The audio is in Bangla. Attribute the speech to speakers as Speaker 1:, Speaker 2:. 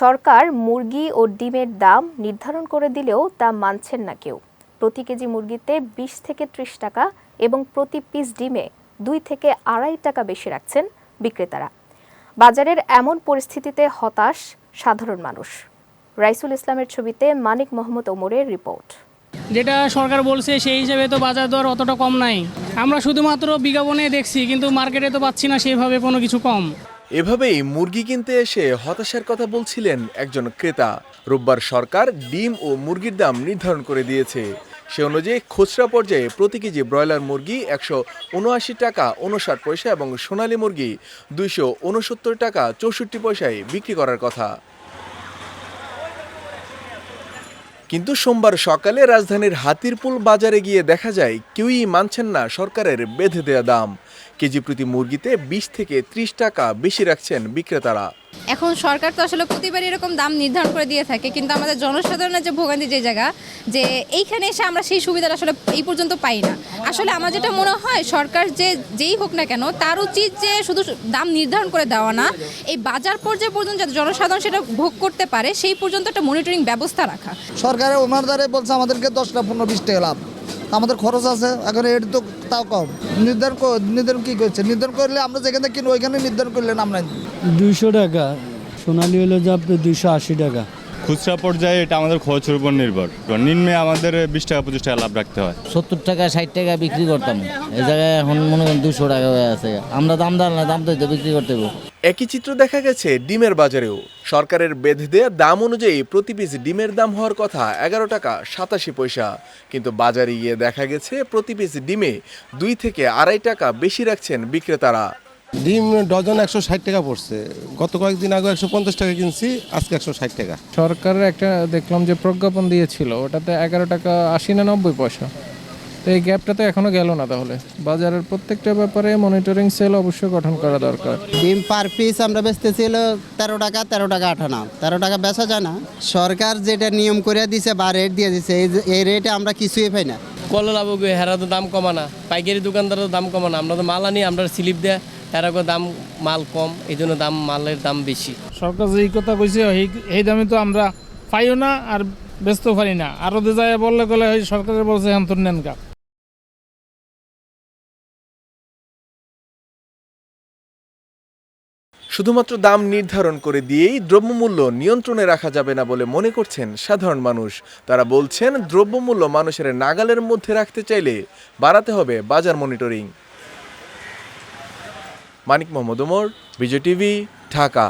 Speaker 1: সরকার মুরগি ও ডিমের দাম নির্ধারণ করে দিলেও তা মানছেন না কেউ। প্রতি কেজি মুরগিতে বিশ থেকে ত্রিশ টাকা এবং প্রতি পিস ডিমে দুই থেকে আড়াই টাকা বেশি রাখছেন বিক্রেতারা। বাজারের এমন পরিস্থিতিতে হতাশ সাধারণ মানুষ। রাইসুল ইসলামের ছবিতে মানিক মোহাম্মদ ওমরের রিপোর্ট।
Speaker 2: যেটা সরকার বলছে, সেই হিসেবে তো বাজার দর অতটা কম নাই। আমরা শুধুমাত্র বিজ্ঞাপনে দেখছি, কিন্তু মার্কেটে তো পাচ্ছি না সেভাবে কোনো কিছু কম।
Speaker 3: এভাবেই মুরগি কিনতে এসে হতাশার কথা বলছিলেন একজন ক্রেতা। রোববার সরকার ডিম ও মুরগির দাম নির্ধারণ করে দিয়েছে। সে অনুযায়ী খুচরা পর্যায়ে প্রতি কেজি ব্রয়লার মুরগি একশো উনআশি টাকা উনষাট পয়সা এবং সোনালী মুরগি দুইশো উনসত্তর টাকা চৌষট্টি পয়সায় বিক্রি করার কথা। কিন্তু সোমবার সকালে রাজধানীর হাতিরপুল বাজারে গিয়ে দেখা যায়, কেউই মানছেন না সরকারের বেঁধে দেয়া দাম। কেজি প্রতি মুরগিতে বিশ থেকে ত্রিশ টাকা বেশি রাখছেন বিক্রেতারা।
Speaker 4: এখন সরকার তো আসলে প্রতিবার এরকম দাম নির্ধারণ করে দিয়ে থাকে কিন্তু আমাদের জনসাধারণের যে ভোগান্তি যে জায়গা যে এইখানে এসে আমরা সেই সুবিধাটা আসলে এই পর্যন্ত পাই না। আসলে আমার যেটা মনে হয় সরকার যে যেই হোক না কেন তার উচিত যে শুধু দাম নির্ধারণ করে দেওয়া না এই বাজার পর্যায়ে পর্যন্ত যাতে জনসাধারণ সেটা ভোগ করতে পারে সেই পর্যন্ত একটা মনিটরিং ব্যবস্থা রাখা।
Speaker 5: সরকারের ওনার দ্বারা বলছে আমাদেরকে দশটা পনেরো বিশ টাকা লাভ। আমাদের খরচ আছে, এখন এর তো তাও কম। নির্ধারণ নির্ধারণ কি করছে? নির্ধারণ করলে আমরা যেখানে কিনবো, ওইখানে নির্ধারণ করলেন আমরা
Speaker 6: দুইশো টাকা। সোনালি হলো যে আপনার দুইশো আশি টাকা।
Speaker 7: খুচরা পর্যায়ে এটা আমাদের খরচের উপর নির্ভর। নিম্নে আমাদের বিশ টাকা পঁচিশ টাকা লাভ রাখতে হয়।
Speaker 8: সত্তর টাকা ষাট টাকা বিক্রি করতাম। এই জায়গায় এখন মনে করেন দুশো টাকা হয়ে আছে। আমরা দাম দাম না দাম তো বিক্রি করতে হবে
Speaker 3: একই চিত্র দেখা গেছে ডিমের বাজারেও। সরকারের বেঁধে দেয়া দাম অনুযায়ী প্রতি পিস ডিমের দাম হওয়ার কথা এগারো টাকা সাতাশি পয়সা। কিন্তু বাজারে গিয়ে দেখা গেছে প্রতি পিস ডিমে দুই থেকে আড়াই টাকা বেশি রাখছেন বিক্রেতারা।
Speaker 9: ডিম ডজন একশো ষাট টাকা পড়ছে। গত কয়েকদিন আগে একশো পঞ্চাশ টাকা কিনছি আজকে একশো ষাট টাকা।
Speaker 10: সরকারের একটা দেখলাম যে প্রজ্ঞাপন দিয়েছিল ওটাতে এগারো টাকা আশি না নব্বই পয়সা। তো এই গ্যাপটা তো এখনও গেল না তাহলে। বাজারের প্রত্যেকটা ব্যাপারে মনিটরিং সেল অবশ্যই গঠন করা দরকার।
Speaker 11: ডিম পার পিস আমরা বেচতেছিল তেরো টাকা তেরো টাকা আঠানা। তেরো টাকা বেচা যায় না। সরকার যেটা নিয়ম করে দিছে বা রেট দিয়ে দিছে এই যে- এই রেটে আমরা কিছুই পাই না।
Speaker 2: কলে লাভ হেরা তো দাম কমানা পাইকারি দোকানদারও দাম কমানা আমরা তো মাল আনি আমরা স্লিপ দেয় হেরা দাম মাল কম এই জন্য দাম মালের দাম বেশি।
Speaker 10: সরকার যে এই কথা কইছে এই দামে তো আমরা পাইও না আর ব্যস্ত পারি না। আরও যে যায় বললে গেলে সরকারের বলছে হ্যাঁ নেন গা।
Speaker 3: শুধুমাত্র দাম নির্ধারণ করে দিয়েই দ্রব্যমূল্য নিয়ন্ত্রণে রাখা যাবে না বলে মনে করছেন সাধারণ মানুষ। তারা বলছেন দ্রব্যমূল্য মানুষের নাগালের মধ্যে রাখতে চাইলে বাড়াতে হবে বাজার মনিটরিং। মানিক মোহাম্মদ ওমর বিজয় টিভি ঢাকা।